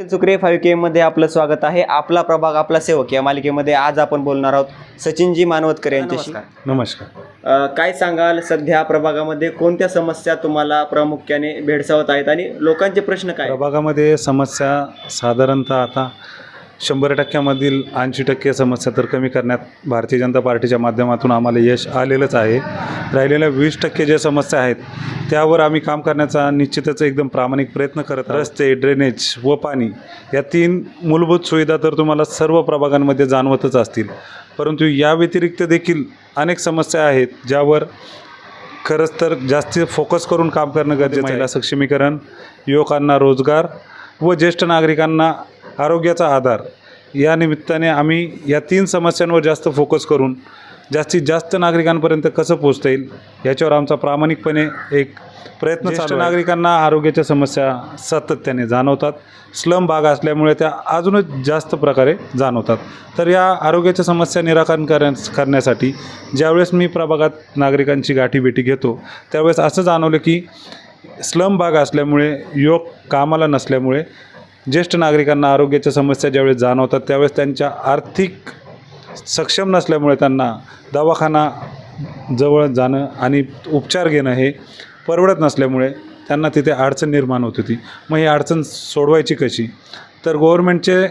चुकरे five K मध्ये आपलं स्वागत आहे. आपला प्रभाग आपला सेवक या मालिकेमध्ये आज आपण बोलणार आहोत सचिनजी मानवतकर यांच्याशी. नमस्कार. काय सांगाल? सध्या प्रभागामध्ये कोणत्या समस्या तुम्हाला प्रामुख्याने भेडसावत आहेत आणि लोकांचे प्रश्न काय? प्रभागामध्ये समस्या साधारणतः आता शंभर टक्क्यामधील ऐंशी टक्के समस्या तर कमी करण्यात भारतीय जनता पार्टीच्या माध्यमातून आम्हाला यश आलेलंच आहे. राहिलेल्या वीस टक्के ज्या समस्या आहेत त्यावर आम्ही काम करण्याचा निश्चितच एकदम प्रामाणिक प्रयत्न करत रस्ते ड्रेनेज व पाणी या तीन मूलभूत सुविधा तर तुम्हाला सर्व प्रभागांमध्ये जाणवतच असतील. परंतु या व्यतिरिक्त देखील अनेक समस्या आहेत ज्यावर खरंच तर जास्त फोकस करून काम करणं गरजेचं आहे. महिला सक्षमीकरण युवकांना रोजगार व ज्येष्ठ नागरिकांना आरोग्याचा आधार. या निमित्ताने आम्ही या तीन समस्यांवर जास्त फोकस करून जास्तीत जास्त नागरिकांपर्यंत कसं पोचता येईल याच्यावर आमचा प्रामाणिकपणे एक प्रयत्न ज्येष्ठ नागरिकांना आरोग्याच्या समस्या सातत्याने जाणवतात. स्लम भाग असल्यामुळे त्या अजूनच जास्त प्रकारे जाणवतात. तर या आरोग्याच्या समस्या निराकरण करण्या करण्यासाठी ज्यावेळेस मी प्रभागात नागरिकांची गाठीभेटी घेतो त्यावेळेस असं जाणवलं की स्लम भाग असल्यामुळे योग कामाला नसल्यामुळे ज्येष्ठ नागरिकांना आरोग्याच्या समस्या ज्यावेळेस जाणवतात त्यावेळेस त्यांच्या आर्थिक सक्षम नसल्यामुळे त्यांना दवाखाना जवळ जाणं आणि उपचार घेणं हे परवडत नसल्यामुळे त्यांना तिथे अडचण निर्माण होत होती. मग ही अडचण सोडवायची कशी? तर गव्हर्मेंटचे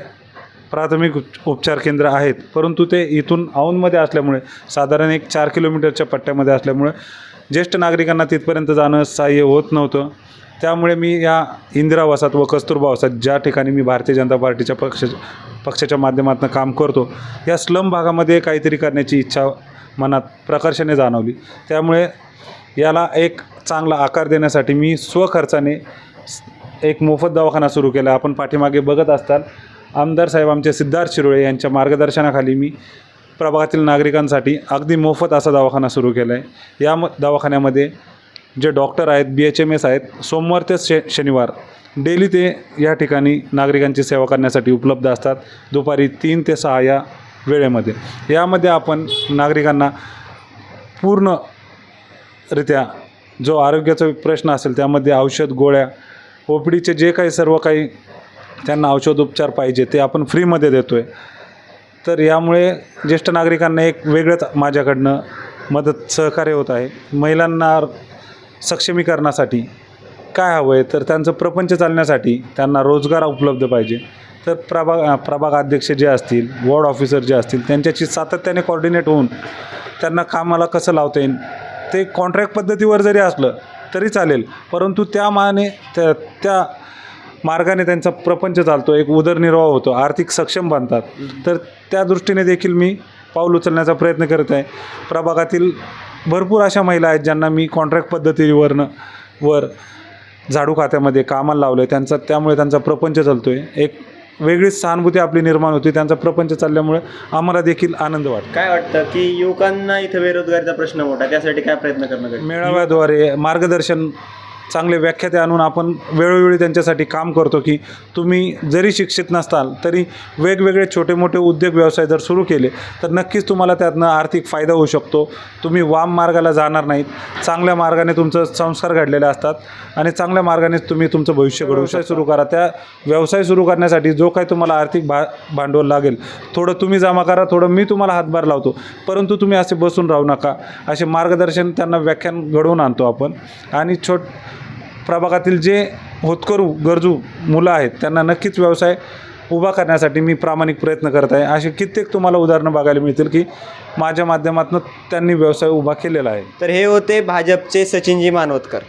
प्राथमिक उप- उपचार केंद्र आहेत परंतु ते इथून औंधमध्ये असल्यामुळे साधारण एक चार किलोमीटरच्या पट्ट्यामध्ये असल्यामुळे ज्येष्ठ नागरिकांना तिथपर्यंत जाणं सहाय्य होत नव्हतं. त्यामुळे मी या इंदिरावासात व कस्तुरबा वसात ज्या ठिकाणी मी भारतीय जनता पार्टीच्या पक्ष पक्षाच्या माध्यमातून काम करतो या स्लम भागामध्ये काहीतरी करण्याची इच्छा मनात प्रकर्षाने जाणवली. त्यामुळे याला एक चांगला आकार देण्यासाठी मी स्वखर्चाने एक मोफत दवाखाना सुरू केला. आपण पाठीमागे बघत असताल आमदार साहेब आमचे सिद्धार्थ शिरोळे यांच्या मार्गदर्शनाखाली मी प्रभागातील नागरिकांसाठी अगदी मोफत असा दवाखाना सुरू केला आहे या म दवाखान्यामध्ये जे डॉक्टर आहेत बी एच एम एस आहेत सोमवार ते शे शनिवार. डेली ते या ठिकाणी नागरिकांची सेवा करण्यासाठी उपलब्ध असतात. दुपारी तीन ते सहा या वेळेमध्ये. यामध्ये आपण नागरिकांना पूर्णरित्या जो आरोग्याचा प्रश्न असेल त्यामध्ये औषध गोळ्या ओ पी डीचे जे काही सर्व काही त्यांना औषधोपचार पाहिजे ते आपण फ्रीमध्ये देतो आहे तर यामुळे ज्येष्ठ नागरिकांना एक वेगळंच माझ्याकडनं मदत सहकार्य होत आहे. महिलांना सक्षमीकरणासाठी काय हवं आहे? तर त्यांचं प्रपंच चालण्यासाठी त्यांना रोजगार उपलब्ध पाहिजे. तर प्रभाग प्रभाग अध्यक्ष जे असतील वॉर्ड ऑफिसर जे असतील त्यांच्याशी सातत्याने कॉर्डिनेट होऊन त्यांना कामाला कसं लावता येईल? ते कॉन्ट्रॅक्ट पद्धतीवर जरी असलं तरी चालेल परंतु त्या माने त्या त्या मार्गाने त्यांचा प्रपंच चालतो एक उदरनिर्वाह होतो आर्थिक सक्षम बनतात. तर त्या दृष्टीने देखील मी पाऊल उचलण्याचा प्रयत्न करत आहे. प्रभागातील भरपूर अशा महिला आहेत ज्यांना मी कॉन्ट्रॅक्ट पद्धतीवरनं वर झाडू खात्यामध्ये कामाला लावलं आहे त्यांचा त्यामुळे त्यांचा प्रपंच चालतो आहे एक वेगळीच सहानुभूती आपली निर्माण होती. त्यांचा प्रपंच चालल्यामुळे आम्हाला देखील आनंद वाटतो. काय वाटतं की युवकांना इथं बेरोजगारीचा प्रश्न मोठा त्यासाठी काय प्रयत्न करणं? मेळाव्याद्वारे मार्गदर्शन चांगले व्याख्याते आणून आपण वेळोवेळी त्यांच्यासाठी काम करतो की तुम्ही जरी शिक्षित नसताल तरी वेगवेगळे छोटे मोठे उद्योग व्यवसाय जर सुरू केले तर नक्कीच तुम्हाला त्यातनं आर्थिक फायदा होऊ शकतो. तुम्ही वाम मार्गाला जाणार नाहीत. चांगल्या मार्गाने तुमचं संस्कार घडलेले असतात आणि चांगल्या मार्गानेच तुम्ही तुमचं भविष्य घडवू व्यवसाय सुरू करा. त्या व्यवसाय सुरू करण्यासाठी जो काही तुम्हाला आर्थिक भा भांडवल लागेल थोडं तुम्ही जमा करा थोडं मी तुम्हाला हातभार लावतो. परंतु तुम्ही असे बसून राहू नका. असे मार्गदर्शन त्यांना व्याख्यान घडवून आणतो आपण. आणि छोट प्रभागातील जे होतकरू गरजू मुलं आहेत त्यांना नक्कीच व्यवसाय उभा करण्यासाठी मी प्रामाणिक प्रयत्न करत आहे. असे कित्येक तुम्हाला उदाहरणं बघायला मिळतील की माझ्या माध्यमातून त्यांनी व्यवसाय उभा केलेला आहे. तर हे होते भाजपचे सचिनजी मानवतकर